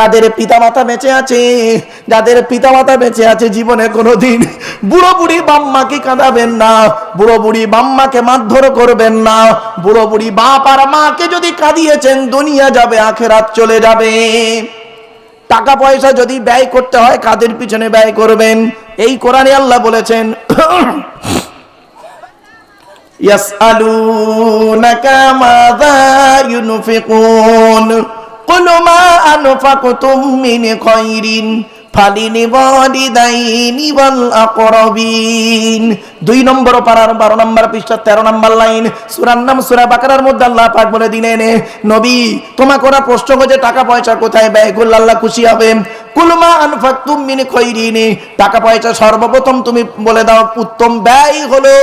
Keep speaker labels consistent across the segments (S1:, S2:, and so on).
S1: তাদের পিতামাতা বেঁচে আছে, যাদের পিতা মাতা বেঁচে আছে জীবনে কোনোদিন বুড়ো বুড়ি বাম্মাকে কাঁদাবেন না, বুড়ো বুড়ি বাম্মাকে মারধর করবেন না, বুড়ো বুড়ি বাপ আর মাকে যদি কাঁদিয়েছেন, দুনিয়া যাবে, আখেরাত চলে যাবে। টাকা পয়সা যদি ব্যয় করতে হয়, কাদের পিছনে ব্যয় করবেন? এই কোরআনে আল্লাহ বলেছেন, ইয়াসআলুনাকা মাযা ইউনফিকুন। দুই নম্বর বারো নম্বর তেরো নম্বর লাইন নাম সুরা মধ্যে নবী প্রশ্ন টাকা পয়সা কোথায় ব্যয় আল্লাহ খুশি হবে। টাকা পয়সা সর্বপ্রথম তুমি বলে দাও, উত্তম ব্যয় হলো,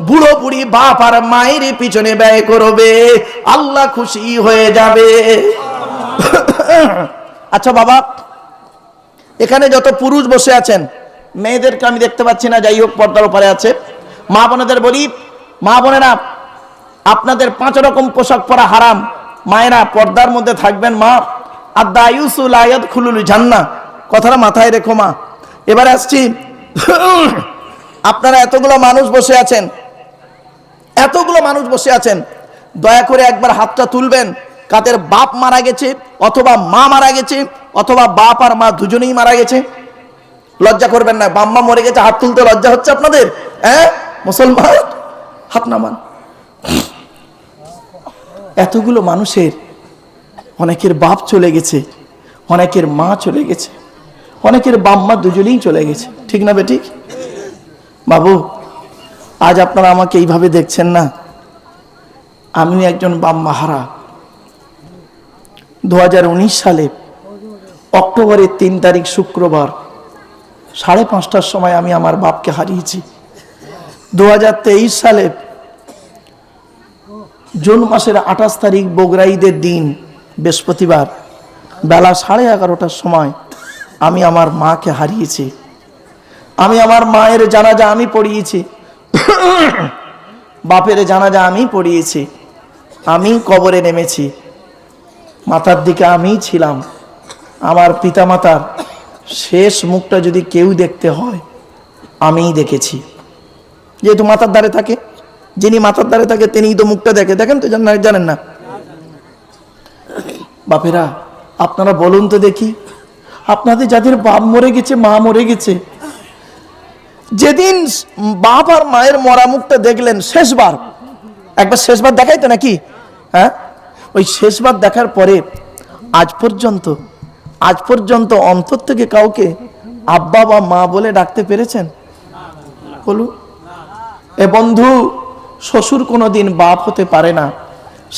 S1: বুড়ো বুড়ি বাপ আর মায়ের পিছনে ব্যয় করবে, আল্লাহ খুশি হয়ে যাবে। আচ্ছা বাবা, এখানে যত পুরুষ বসে আছেন, মেয়েদেরকে আমি দেখতে পাচ্ছি না, যাই হোক, পর্দার উপরে আছে। মা বোনেদের বলি, মা বোনেরা, আপনাদের পাঁচ রকম পোশাক পরা হারাম, মায়েরা পর্দার মধ্যে থাকবেন মা। আদা ইউসুল আয়াত খুলুল জান্না কথাটা মাথায় রেখো মা। এবারে আসছি। আপনারা এতগুলো মানুষ বসে আছেন, এতগুলো মানুষ বসে আছেন, দয়া করে একবার হাতটা তুলবেন। কাদের বাপ মারা গেছে, অথবা মা মারা গেছে, অথবা বাপ আর মা দুজনেই মারা গেছে। লজ্জা করবেন না বাম্মা মরে গেছে, হাত তুলতে লজ্জা হচ্ছে আপনাদের? হ্যাঁ? মুসলমান? হাত নামান। এতগুলো মানুষের অনেকের বাপ চলে গেছে, অনেকের মা চলে গেছে, অনেকের বাম্মা দুজনেই চলে গেছে। ঠিক না বেঠিক? বাবু, আজ আপনারা আমাকে এইভাবে দেখছেন না। আমি একজন বাম্মা হারা দু হাজার উনিশ সালে অক্টোবরের তিন তারিখ শুক্রবার সাড়ে পাঁচটার সময় আমি আমার বাপকে হারিয়েছি। দু হাজার তেইশ সালে জুন মাসের আঠাশ তারিখ বগুড়া ঈদের দিন, বৃহস্পতিবার বেলা সাড়ে এগারোটার সময় আমি আমার মাকে হারিয়েছি। আমি আমার মায়ের জানাজা আমি পড়িয়েছি। বাপের জানাজা আমি পড়িয়েছি। আমি কবরে নেমেছি। মাথার দিকে আমিই ছিলাম। আমার পিতামাতার শেষ মুখটা যদি কেউ দেখতে হয়, আমিই দেখেছি। যেহেতু মাথার দ্বারে থাকে, যিনি মাথার দ্বারে থাকে, তিনিই তো মুখটা দেখে। দেখেন তো জানেন না- বাপেরা, আপনারা বলুন তো দেখি, আপনাদের যাদের বাপ মরে গেছে, মা মরে গেছে, যেদিন বাপ আর মায়ের মরা মুখটা দেখলেন, শেষবার। একবার শেষবার দেখাই তো নাকি? হ্যাঁ? ওই শেষবার দেখার পরে আজ পর্যন্ত আজ পর্যন্ত অন্তর থেকে কাউকে আব্বা বা মা বলে ডাকতে পেরেছেন? বলুন। এ বন্ধু, শ্বশুর কোনোদিন বাপ হতে পারে না,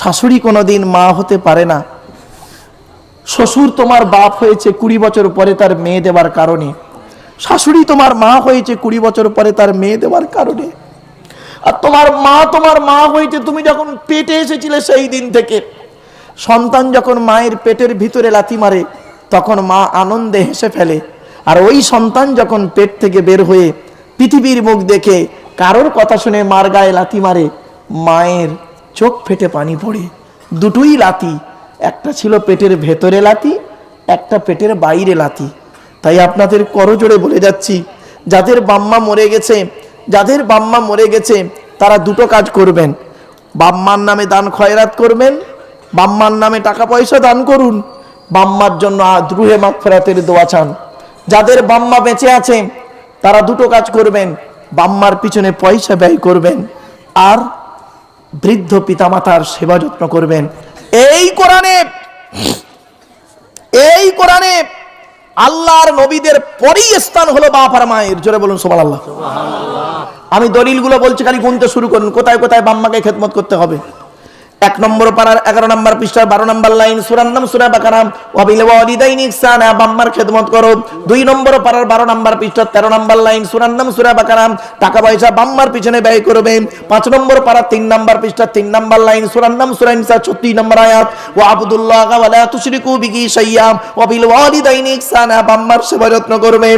S1: শাশুড়ি কোনোদিন মা হতে পারে না। শ্বশুর তোমার বাপ হয়েছে কুড়ি বছর পরে তার মেয়ে দেওয়ার কারণে। শাশুড়ি তোমার মা হয়েছে কুড়ি বছর পরে তার মেয়ে দেওয়ার কারণে। আর তোমার মা তোমার মা হয়েছে, তুমি যখন পেটে এসেছিলে সেই দিন থেকে। সন্তান যখন মায়ের পেটের ভিতরে লাথি মারে, তখন মা আনন্দে হেসে ফেলে। আর ওই সন্তান যখন পেট থেকে বের হয়ে পৃথিবীর মুখ দেখে কারোর কথা শুনে মার গায়ে লাথি মারে, মায়ের চোখ ফেটে পানি পড়ে। দুটোই লাথি, একটা ছিল পেটের ভেতরে লাথি, একটা পেটের বাইরে লাথি। তাই আপনাদের করজোড়ে বলে যাচ্ছি, যাদের বাম্মা মরে গেছে, যাদের বাম্মা মরে গেছে, তারা দুটো কাজ করবেন। বাম্মার নামে দান খয়রাত করবেন বাম্মার নামে টাকা পয়সা দান করুন। বাম্মার জন্য দ্রুহে মাগফেরাতের দোয়া চান। যাদের বাম্মা বেঁচে আছে, তারা দুটো কাজ করবেন, বাম্মার পিছনে পয়সা ব্যয় করবেন, আর বৃদ্ধ পিতামাতার সেবা যত্ন করবেন। এই কোরআনে এই কোরআনে আল্লাহর নবীদের পরেই স্থান হলো বাপ আর মায়ের। জোরে বলুন সোমাল আল্লাহ আমি দলিলগুলো বলছি, খালি গুনতে শুরু করুন। কোথায় কোথায় বাম্মাকে খেদমত করতে হবে? এক নম্বর পাড়ার এগারো নম্বর পৃষ্ঠার বারো নম্বর লাইন, সুরার নাম সুরা বাকারাম বাম্মার করো। দুই নম্বর পাড়ার বারো নম্বর পৃষ্ঠার তেরো নম্বর লাইন, সুরার নাম সুরা বাকারাম টাকা পয়সা বাম্মার পিছনে ব্যয় করবে। পাঁচ নম্বর পাড়ার তিন নম্বর পৃষ্ঠার তিন নম্বর লাইন, সুরার নাম ছত্রিশ নম্বর আয়াত। ও ইহসানা, বাম্মার সেবা যত্ন করবে।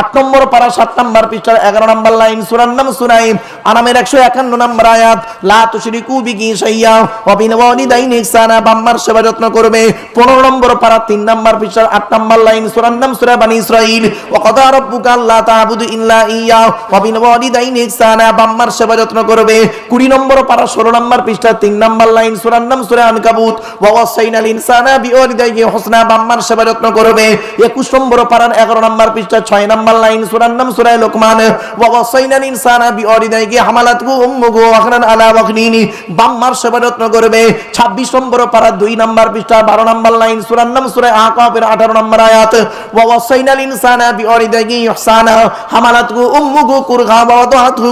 S1: আট নম্বর পাড়া সাত নম্বর পৃষ্ঠার এগারো নম্বর লাইন, সুরার নাম সুরাইম আনামের একশো একান্ন নম্বর আয়াত। লা তুশরিকু বিহি শাইয়াম সেবা যত্ন করবে। 15 নম্বর পারা 3 নম্বর পৃষ্ঠা 8 নম্বর লাইন সূরার নাম সূরা বানি ইসরাইল। ওয়া কাদা রাব্বুকা আল্লা তা'বুদু ইল্লা ইয়্যা অবিন ওয়ালিদাইন ইহসানা, বাম্মার সেবা যত্ন করবে। 20 নম্বর পারা 16 নম্বর পৃষ্ঠা 3 নম্বর লাইন সূরার নাম সূরা আনকাবুত। ওয়া ওয়াসাইনাল ইনসানা বিওয়ালিদাইহি হুসনা, বাম্মার সেবা যত্ন করবে। 21 নম্বর পারার 11 নম্বর পৃষ্ঠা 6 নম্বর লাইন সূরার নাম সূরা লোকমান। ওয়া ওয়াসাইনাল ইনসানা বিওয়ালিদাইহি হামালাতহু উম্মুহু ওয়াহনান আলা ওয়াহনিনি বাম্মার সেবা যত্ন করবে। 26 নম্বর পারা 2 নম্বর পৃষ্ঠা 12 নম্বর লাইন সূরার নাম সূরা আকাফের 18 নম্বর আয়াত। ইনসানা ইহসানা কুরহা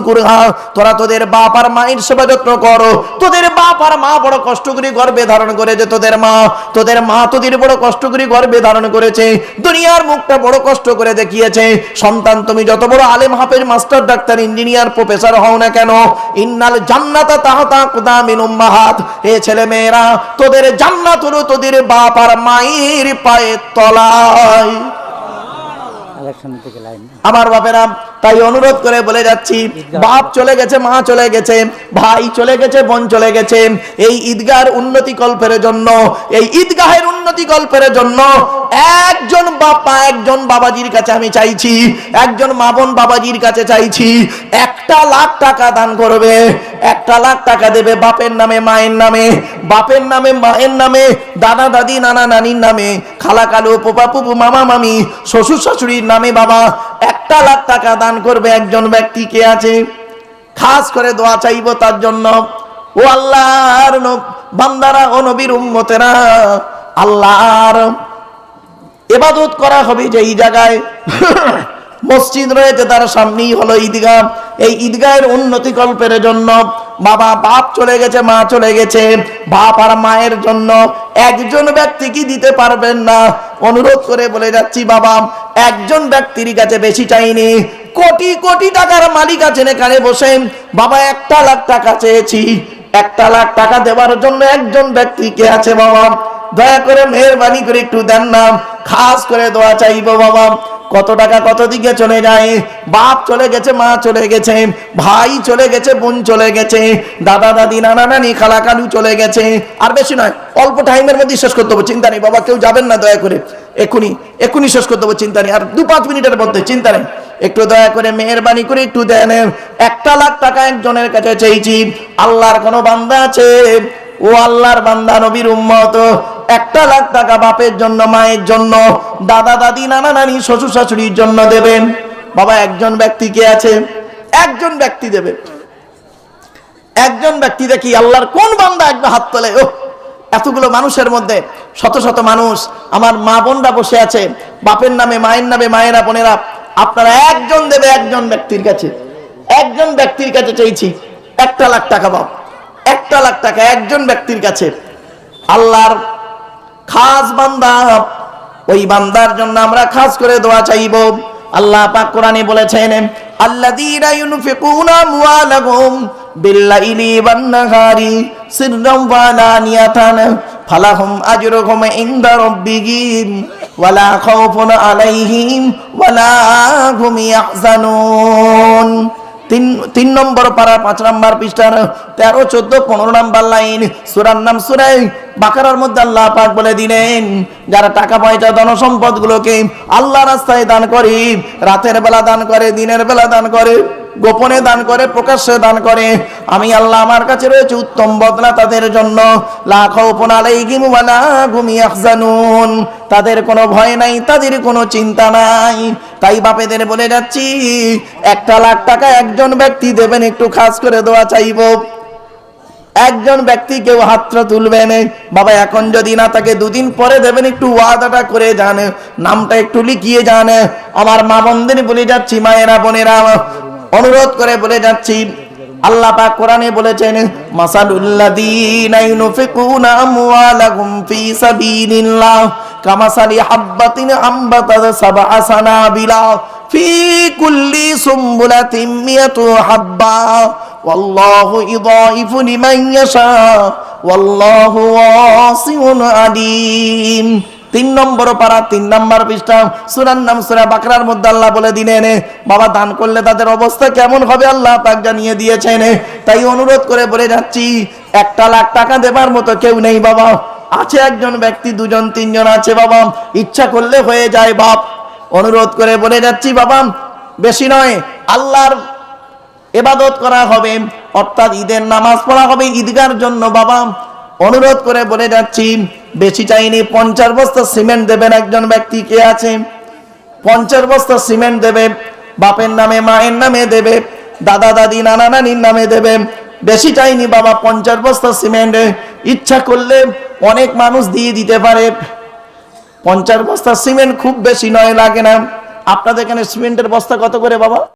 S1: কুরহা। তোরা তোদের বাপ আর মায়ের সেবা যত্ন করো। তোদের বাপ আর মা বড় কষ্ট করে গর্ভে ধারণ করেছে তোদের মা। তোদের মা তোদের বড় কষ্ট করে গর্ভে ধারণ করেছে। দুনিয়ার মুখটা বড় কষ্ট করে দেখিয়েছে। সন্তান, তুমি যত বড় আলেম, হাফেজ, মাস্টার, ডাক্তার, ইঞ্জিনিয়ার, প্রফেসর হও না কেন। ইন্নাল জান্নাতা তাহতা কুদামিন উম্মাহাত। এ ছেলে মেয়েরা তোদের জান্নাত হলো তোদের বাপ আর মায়ের পায়ের তলায় আমার বাপেরা তাই অনুরোধ করে বলে যাচ্ছি, বাপ চলে গেছে, মা চলে গেছে, ভাই চলে গেছে, বোন চলে গেছে, এই ঈদগাহের উন্নতি কল্পের জন্য, এই ঈদগাহের উন্নতি কল্পের জন্য একজন বাপা, একজন বাবাজির কাছে আমি চাইছি, একজন মা বোন বাবাজির কাছে চাইছি, একটা লাখ টাকা দান করবে, একটা লাখ টাকা দেবে বাপের নামে, মায়ের নামে, বাপের নামে, মায়ের নামে, দাদা, দাদি, নানা, নানির নামে, খালা, কালু, পোপা, পুপু, মামা, মামি, শ্বশুর, শাশুড়ির নামে, বাবা একটা লাখ টাকা দান করবে একজন ব্যক্তি কে আছে? খাস করে দোয়া চাইব তার জন্য। ও আল্লাহর বান্দারা, ও নবীর উম্মতেরা, আল্লাহর এবাদত করা হবে যে এই জায়গায়। মসজিদ রয়েছে, তার সামনেই হলো ঈদগাহ। এই ঈদগাহের উন্নতি কল্পের জন্য বাবা, বাপ চলে গেছে, মা চলে গেছে। বাপ আর মায়ের জন্য একজন ব্যক্তি কি দিতে পারবেন না? অনুরোধ করে বলে যাচ্ছি, বাবা, একজন ব্যক্তির কাছে বেশি চাইনি। কোটি কোটি টাকার মালিক আছেন এখানে বসে। বাবা, একটা লাখ টাকা চেয়েছি। একটা লাখ টাকা দেওয়ার জন্য একজন ব্যক্তি কে আছে, বাবা? দয়া করে মেহরবানি করে একটু দেন না। খাস করে দোয়া চাইব, বাবা। কত টাকা, কত দিকে চলে যায়? বাপ চলে গেছে, মা চলে গেছে, ভাই চলে গেছে, বোন চলে গেছে, দাদা, দাদি, নানা, নানি, খালা, কালু চলে গেছে। আর বেশি নয়, অল্প টাইমের মধ্যে শেষ করতে হবে চিন্তা নেই, বাবা, কেউ যাবেন না, দয়া করে। এক্ষুনি এক্ষুনি শেষ করতে হবে চিন্তা নেই। আর দু পাঁচ মিনিটের মধ্যে, চিন্তা নেই। একটু দয়া করে মেহরবানি করে একটু দেন। একটা লাখ টাকা একজনের কাছে চেয়েছি আল্লাহর কোনো বান্দা আছে? ও আল্লাহর বান্দা নবীর উম্মত। একটা লাখ টাকা বাপের জন্য, মায়ের জন্য, দাদা, দাদি, নানা, নানি, শ্বশুর, শাশুড়ির জন্য দেবেন। বাবা, একজন ব্যক্তি কে আছে? একজন ব্যক্তি দেবে। একজন ব্যক্তি দেখি আল্লাহর কোন বান্দা একবার হাত তোলে ও এতগুলো মানুষের মধ্যে শত শত মানুষ আমার মা বোনরা বসে আছে। বাপের নামে, মায়ের নামে, মায়েরা, বোনেরা, আপনারা একজন দেবে একজন ব্যক্তির কাছে। একজন ব্যক্তির কাছে চাইছি, একটা লাখ টাকা বাপ, একটা লাখ টাকা একজন ব্যক্তির কাছে। আল্লাহর খাস বান্দা। ওই বান্দার জন্য আমরা খাস করে দোয়া চাইব। আল্লাহ পাক কোরআনে বলেছেন, আল্লাযীনা ইউনফিকুনা আমওয়ালাহুম বিল্লাইলি ওয়ান নাহারি সিররাম ওয়া আলানিয়াতান, ফালাহুম আজরুহুম ইনদা রাব্বিহিম ওয়ালা খাউফুন আলাইহিম ওয়ালা হুম ইয়াহজানুন। তিন তিন নম্বর পারা পাঁচ নম্বর পৃষ্ঠার, তেরো, চোদ্দ, পনেরো নম্বর লাইন। সুরার নাম সুরাই। বাকারার মধ্যে আল্লাহ পাক বলে দিলেন, যারা টাকা পয়সা ধন সম্পদ গুলোকে আল্লাহ রাস্তায় দান করে, রাতের বেলা দান করে, দিনের বেলা দান করে। গোপনে দান করে, প্রকাশ্যে দান করে। আমি আল্লাহ আমার কাছে রয়েছে উত্তম বদলা তাদের জন্য। লাখো পোনালাইহিম ওয়ালা হুম ইয়াহজানুন। তাদের কোনো ভয় নাই, তাদের কোনো চিন্তা নাই। তাই বাপেদের বলে যাচ্ছি, একটা লাখ টাকা একজন ব্যক্তি দেবেন, একটু খাস করে দেওয়া চাইব। একজন ব্যক্তি কেউ হাতটা তুলবেন বাবা, এখন যদি না তাকে দুদিন পরে দেবেন, একটু ওয়াদাটা করে যান। নামটা একটু লিখিয়ে যান। আমার মা বন্ধের বলে যাচ্ছি, মায়েরা, বোনেরা অনুরোধ করে বলে যাচ্ছি, আল্লাহ পাক কোরআনে বলেছেন, মাসালুল্লাযীনা ইউনফিকুনা আমওয়ালাহুম ফি সাবিলিল্লাহ, কামাসালি হাব্বাতিন আমবাতাত সাবআ সানাবিলা, ফি কুল্লি সুম্বুলাতিন মিয়াতু হাব্বা, ওয়াল্লাহু ইদাইফু লিমান ইয়াশা, ওয়াল্লাহু ওয়াসিউন আলীম। তিন নম্বর পাড়া, তিন নম্বর পৃষ্ঠা, সুরার নাম সুরা বাকরার মধ্যে আল্লাহ বলে দিনে এনে বাবা দান করলে তাদের অবস্থা কেমন হবে? আল্লাহ পাক জানিয়ে দিয়েছেন তাই অনুরোধ করে বলে যাচ্ছি, একটা লাখ টাকা দেবার মতো কেউ নেই বাবা। আছে একজন ব্যক্তি, দুজন, তিনজন আছে বাবা। ইচ্ছা করলে হয়ে যায় বাপ। অনুরোধ করে বলে যাচ্ছি বাবা, বেশি নয়, আল্লাহর এবাদত করা হবে, অর্থাৎ ঈদের নামাজ পড়া হবে ঈদগার জন্য বাবা। অনুরোধ করে বলে যাচ্ছি বেশি চাইনি, পঞ্চাশ বস্তা সিমেন্ট দেবেন একজন ব্যক্তি, কে আছে? পঞ্চাশ বস্তা সিমেন্ট দেবে, বাপের নামে, মায়ের নামে দেবে, দাদা, দাদি, নানা, নানির নামে দেবে। বেশি চাইনি বাবা, পঞ্চাশ বস্তা সিমেন্ট। ইচ্ছা করলে অনেক মানুষ দিয়ে দিতে পারে। পঞ্চাশ বস্তা সিমেন্ট খুব বেশি নয়, লাগে না। আপনাদের এখানে সিমেন্টের বস্তা কত করে বাবা?